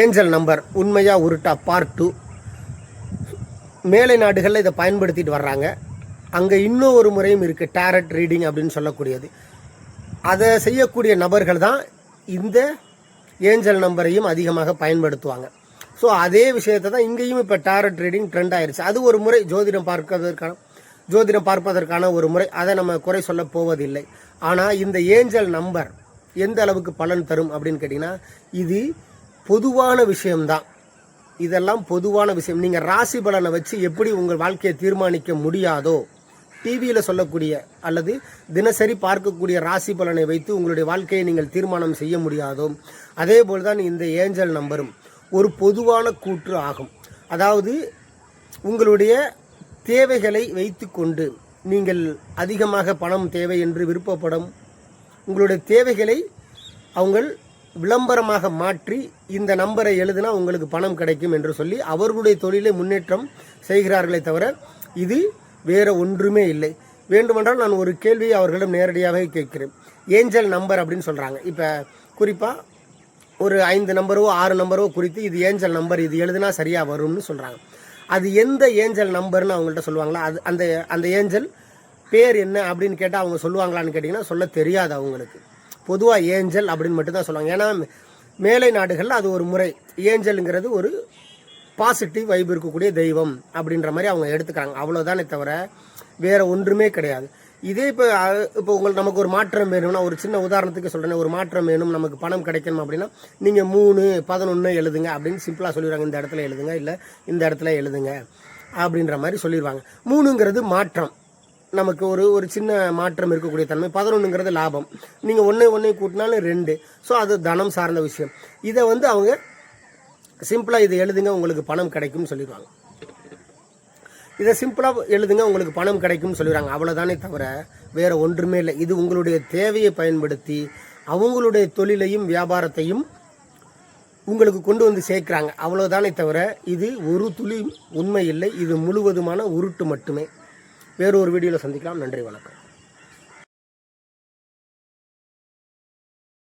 Angel number உண்மையாக உருட்டா part two மேலை நாடுகளில் இதை பயன்படுத்திட்டு வர்றாங்க. அங்கே இன்னும் ஒரு முறையும் இருக்குது டேரட் ரீடிங் அப்படின்னு சொல்லக்கூடியது. அதை செய்யக்கூடிய நபர்கள் தான் இந்த ஏஞ்சல் நம்பரையும் அதிகமாக பயன்படுத்துவாங்க. ஸோ அதே விஷயத்தை தான் இங்கேயும் இப்போ டேரட் ரீடிங் ட்ரெண்ட் ஆயிடுச்சு அது ஒரு முறை ஜோதிடம் பார்ப்பதற்கான ஜோதிடம் பார்ப்பதற்கான ஒரு முறை. அதை நம்ம குறை சொல்ல போவதில்லை. ஆனால் இந்த ஏஞ்சல் நம்பர் எந்த அளவுக்கு பலன் தரும் அப்படின்னு கேட்டிங்கன்னா இது பொதுவான விஷயம்தான். இதெல்லாம் பொதுவான விஷயம். நீங்கள் ராசி பலனை வச்சு எப்படி உங்கள் வாழ்க்கையை தீர்மானிக்க முடியாதோ டிவியில் சொல்லக்கூடிய அல்லது தினசரி பார்க்கக்கூடிய ராசி பலனை வைத்து உங்களுடைய வாழ்க்கையை நீங்கள் தீர்மானம் செய்ய முடியாதோ அதே போல் தான் இந்த ஏஞ்சல் நம்பரும் ஒரு பொதுவான கூற்று ஆகும். அதாவது உங்களுடைய தேவைகளை வைத்துக்கொண்டு நீங்கள் அதிகமாக பணம் தேவை என்று விருப்பப்படும் உங்களுடைய தேவைகளை அவங்கள் விளம்பரமாக மாற்றி இந்த நம்பரை எழுதினா உங்களுக்கு பணம் கிடைக்கும் என்று சொல்லி அவர்களுடைய தொழிலை முன்னேற்றம் செய்கிறார்களே தவிர இது வேறு ஒன்றுமே இல்லை. வேண்டுமென்றால் நான் ஒரு கேள்வியை அவர்களிடம் நேரடியாகவே கேட்கிறேன். ஏஞ்சல் நம்பர் அப்படின்னு சொல்கிறாங்க இப்போ குறிப்பாக ஒரு ஐந்து நம்பரோ ஆறு நம்பரோ குறித்து இது ஏஞ்சல் நம்பர் இது எழுதினா சரியாக வரும்னு சொல்கிறாங்க அது எந்த ஏஞ்சல் நம்பர்னு அவங்கள்ட்ட சொல்லுவாங்களா? அது அந்த அந்த ஏஞ்சல் பேர் என்ன அப்படின்னு கேட்டால் அவங்க சொல்லுவாங்களான்னு கேட்டிங்கன்னா சொல்ல தெரியாது அவங்களுக்கு. பொதுவாக ஏஞ்சல் அப்படின்னு மட்டும்தான் சொல்லுவாங்க. ஏன்னா மேலை நாடுகளில் அது ஒரு முறை. ஏஞ்சலுங்கிறது ஒரு பாசிட்டிவ் வைப் இருக்கக்கூடிய தெய்வம் அப்படின்ற மாதிரி அவங்க எடுத்துக்கிறாங்க. அவ்வளோதானே தவிர வேறு ஒன்றுமே கிடையாது. இதே இப்போ இப்போ உங்களுக்கு நமக்கு ஒரு மாற்றம் வேணும்னா ஒரு சின்ன உதாரணத்துக்கு சொல்கிறேன் ஒரு மாற்றம் வேணும் நமக்கு பணம் கிடைக்கணும் அப்படின்னா நீங்கள் மூணு பதினொன்று எழுதுங்க அப்படின்னு சிம்பிளாக சொல்லிடுவாங்க இந்த இடத்துல எழுதுங்க இல்லை இந்த இடத்துல எழுதுங்க அப்படின்ற மாதிரி சொல்லிடுவாங்க. மூணுங்கிறது மாற்றம். நமக்கு ஒரு ஒரு சின்ன மாற்றம் இருக்கக்கூடிய தன்மை. பதினொன்றுங்கிறது லாபம். நீங்கள் ஒன்று ஒன்று கூட்டினாலும் ரெண்டு. ஸோ அது தனம் சார்ந்த விஷயம். இதை வந்து அவங்க சிம்பிளாக இதை எழுதுங்க உங்களுக்கு பணம் கிடைக்கும்னு சொல்லிடுவாங்க. இதை சிம்பிளாக எழுதுங்க உங்களுக்கு பணம் கிடைக்கும்னு சொல்லிடுறாங்க அவ்வளோதானே தவிர வேறு ஒன்றுமே இல்லை. இது உங்களுடைய தேவையை பயன்படுத்தி அவங்களுடைய தொழிலையும் வியாபாரத்தையும் உங்களுக்கு கொண்டு வந்து சேர்க்குறாங்க. அவ்வளோதானே தவிர இது ஒரு துளி உண்மை இல்லை. இது முழுவதுமான உருட்டு மட்டுமே. வேறு ஒரு வீடியோவில் சந்திக்கலாம். நன்றி வணக்கம்.